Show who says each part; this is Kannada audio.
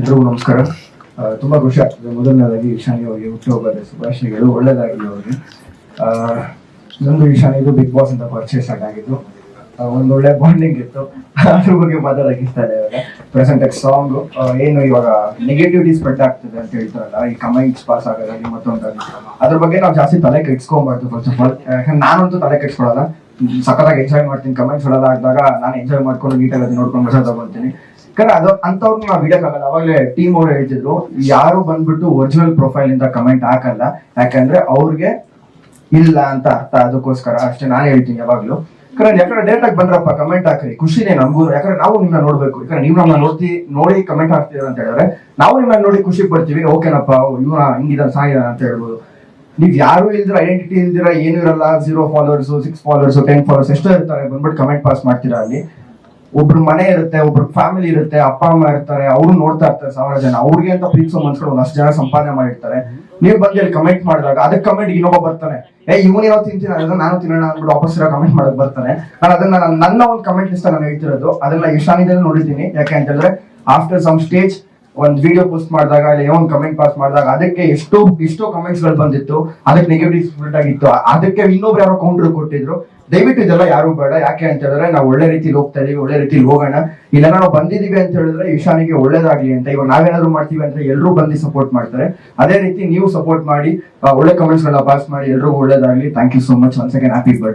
Speaker 1: ಎಲ್ರಿಗೂ ನಮಸ್ಕಾರ. ತುಂಬಾ ಖುಷಿ ಆಗ್ತದೆ. ಮೊದಲನೇದಾಗಿ ಈಶಾನಿ ಅವರಿಗೆ ಹುಟ್ಟುಹಬ್ಬದ ಶುಭಾಶಯಗಳು. ಒಳ್ಳೇದಾಗಲಿ ಅವರಿಗೆ. ನಂದು ಈಶಾನಿದು ಬಿಗ್ ಬಾಸ್ ಅಂತ ಪರ್ಚೇಸ್ ಆಗಿದ್ದು ಒಂದು ಒಳ್ಳೆ ಬಾಂಡಿಂಗ್ ಇತ್ತು. ಅದ್ರ ಬಗ್ಗೆ ಮಾತಾಡಕ್ಕಿಸ್ತಾ ಇದೆ ಇವಾಗ ಪ್ರೆಸೆಂಟ್ ಆಗಿ ಸಾಂಗ್ ಏನು ಇವಾಗ ನೆಗೆಟಿವಿಟಿ ಸ್ಪ್ರೆಡ್ ಆಗ್ತದೆ ಅಂತ ಹೇಳ್ತಾರಲ್ಲ, ಈ ಕಮೆಂಟ್ಸ್ ಪಾಸ್ ಆಗೋದಾಗಿ ಮತ್ತೊಂದಾಗಿ. ಅದ್ರ ಬಗ್ಗೆ ನಾವು ಜಾಸ್ತಿ ತಲೆ ಕೆಡ್ಸ್ಕೊಂಬಾರ್ದು ಫಸ್ಟ್ ಆಫ್ ಆಲ್ ಯಾಕಂದ್ರೆ ನಾನಂತೂ ತಲೆ ಕೆಡ್ಸ್ಕೊಳಲ್ಲ. ಸಖತ್ತಾಗಿ ಎಂಜಾಯ್ ಮಾಡ್ತೀನಿ. ಕಮೆಂಟ್ಸ್ ಆದಾಗ ನಾನು ಎಂಜಾಯ್ ಮಾಡ್ಕೊಂಡು ನೀಟಾಗಿ ನೋಡ್ಕೊಂಡು ಮಜಾ ತಗೊಳ್ತೀನಿ ಯಾಕಂದ್ರೆ ಅದು ಅಂತವ್ರನ್ನ ನಾವು ಬಿಡಕ್ಕಾಗಲ್ಲ ಅವಾಗಲೇ ಟೀಮ್ ಅವ್ರು ಹೇಳ್ತಿದ್ರು, ಯಾರು ಬಂದ್ಬಿಟ್ಟು ಒರಿಜಿನಲ್ ಪ್ರೊಫೈಲ್ ಇಂದ ಕಮೆಂಟ್ ಹಾಕಲ್ಲ. ಯಾಕಂದ್ರೆ ಅವ್ರಿಗೆ ಇಲ್ಲ ಅಂತ ಅರ್ಥ. ಅದಕ್ಕೋಸ್ಕರ ಅಷ್ಟೇ ನಾನು ಹೇಳ್ತೀನಿ ಯಾವಾಗ್ಲೂ. ಯಾಕಂದ್ರೆ ಯಾಕಂದ್ರೆ ಡೈರೆಕ್ಟ್ ಆಗಿ ಬಂದ್ರಪ್ಪ ಕಮೆಂಟ್ ಹಾಕ್ರಿ. ಖುಷಿನೇ ನಮಗೂ ಯಾಕಂದ್ರೆ ನಾವು ನಿಮ್ಮನ್ನ ನೋಡ್ಬೇಕು. ಯಾಕಂದ್ರೆ ನೀವು ನಮ್ಮ ನೋಡ್ತಿ, ನೋಡಿ ಕಮೆಂಟ್ ಹಾಕ್ತೀರ ಅಂತ ಹೇಳಿದ್ರೆ, ನಾವು ನಿಮ್ಮನ್ನ ನೋಡಿ ಖುಷಿ ಪಡ್ತೀವಿ. ಓಕೆನಪ್ಪ ಇವನ ಹಿಂಗಿದ ಸಾಯಿದ ಅಂತ ಹೇಳ್ಬೋದು. ನೀವ್ ಯಾರು ಇಲ್ದಿರ ಐಡೆಂಟಿಟಿ ಇಲ್ದಿರ, ಏನು ಇರಲ್ಲ. Zero followers six followers ten followers ಎಷ್ಟೋ ಇರ್ತಾರೆ. ಬಂದ್ಬಿಟ್ಟು ಕಮೆಂಟ್ ಪಾಸ್ ಮಾಡ್ತೀರಾ ಅಲ್ಲಿ. ಒಬ್ರು ಮನೆ ಇರುತ್ತೆ, ಒಬ್ರು ಫ್ಯಾಮಿಲಿ ಇರುತ್ತೆ, ಅಪ್ಪ, ಅಮ್ಮ ಇರ್ತಾರೆ, ಅವ್ರು ನೋಡ್ತಾ ಇರ್ತಾರೆ ಸಾವಿರ ಜನ. ಅವ್ರಿಗೆ ಅಂತ ಪ್ರೀತಿಸೋ ಮನ್ಸ್ಗಳು ಒಂದಷ್ಟು ಜನ ಸಂಪಾದನೆ ಮಾಡಿರ್ತಾರೆ. ನೀವು ಬಂದು ಕಮೆಂಟ್ ಮಾಡಿದಾಗ ಅದಕ್ಕೆ ಕಮೆಂಟ್ ಇನ್ನೊಬ್ಬ ಬರ್ತಾನೆ. ಏ, ಇವನ್ ಯಾವ್ ತಿಂತೀನಿ? ಅದನ್ನ ನಾನು ತಿನ್ನೋಣ ಅಂದ್ಬಿಟ್ಟು ವಾಪಸ್ ಕಮೆಂಟ್ ಮಾಡಕ್ ಬರ್ತಾನೆ. ನಾನು ಅದನ್ನ ನನ್ನ- ಒಂದು ಕಮೆಂಟ್ ಲಿಸ್ಟ್ ನಾನು ಹೇಳ್ತಿರೋದು. ಅದನ್ನ ಇಶಾನಿದಲ್ಲಿ ನೋಡಿದ್ದೀನಿ. ಯಾಕೆ ಅಂತಂದ್ರೆ ಆಫ್ಟರ್ ಸಮ್ ಸ್ಟೇಜ್ ಒಂದ್ ವಿಡಿಯೋ ಪೋಸ್ಟ್ ಮಾಡಿದಾಗ ಇಲ್ಲ, ಏನೋ ಕಮೆಂಟ್ ಪಾಸ್ ಮಾಡಿದಾಗ ಅದಕ್ಕೆ ಎಷ್ಟೋ ಎಷ್ಟೋ ಕಮೆಂಟ್ಸ್ಗಳು ಬಂದಿತ್ತು. ಅದಕ್ಕೆ ನೆಗೆಟಿವ್ ಆಗಿತ್ತು ಅದಕ್ಕೆ ಇನ್ನೊಬ್ರು ಯಾರೋ ಕೌಂಟರ್ ಕೊಟ್ಟಿದ್ರು. ದಯವಿಟ್ಟು ಇದೆಲ್ಲ ಯಾರು ಬೇಡ. ಯಾಕೆ ಅಂತ ಹೇಳಿದ್ರೆ ನಾವು ಒಳ್ಳೆ ರೀತಿಲಿ ಹೋಗ್ತಾ ಇದೀವಿ, ಒಳ್ಳೆ ರೀತಿಲಿ ಹೋಗೋಣ. ಇಲ್ಲ, ನಾವು ಬಂದಿದೀವಿ ಅಂತ ಹೇಳಿದ್ರೆ ಈಶಾನಿಗೆ ಒಳ್ಳೇದಾಗ್ಲಿ ಅಂತ. ಇವಾಗ ನಾವೇನಾದ್ರು ಮಾಡ್ತೀವಿ ಅಂದ್ರೆ ಎಲ್ಲರೂ ಬಂದು ಸಪೋರ್ಟ್ ಮಾಡ್ತಾರೆ. ಅದೇ ರೀತಿ ನೀವು ಸಪೋರ್ಟ್ ಮಾಡಿ ಒಳ್ಳೆ ಕಮೆಂಟ್ಸ್ ಗಳನ್ನ ಪಾಸ್ ಮಾಡಿ, ಎಲ್ರಿಗೂ ಒಳ್ಳೇದಾಗ್ಲಿ. Thank you so much once again happy birthday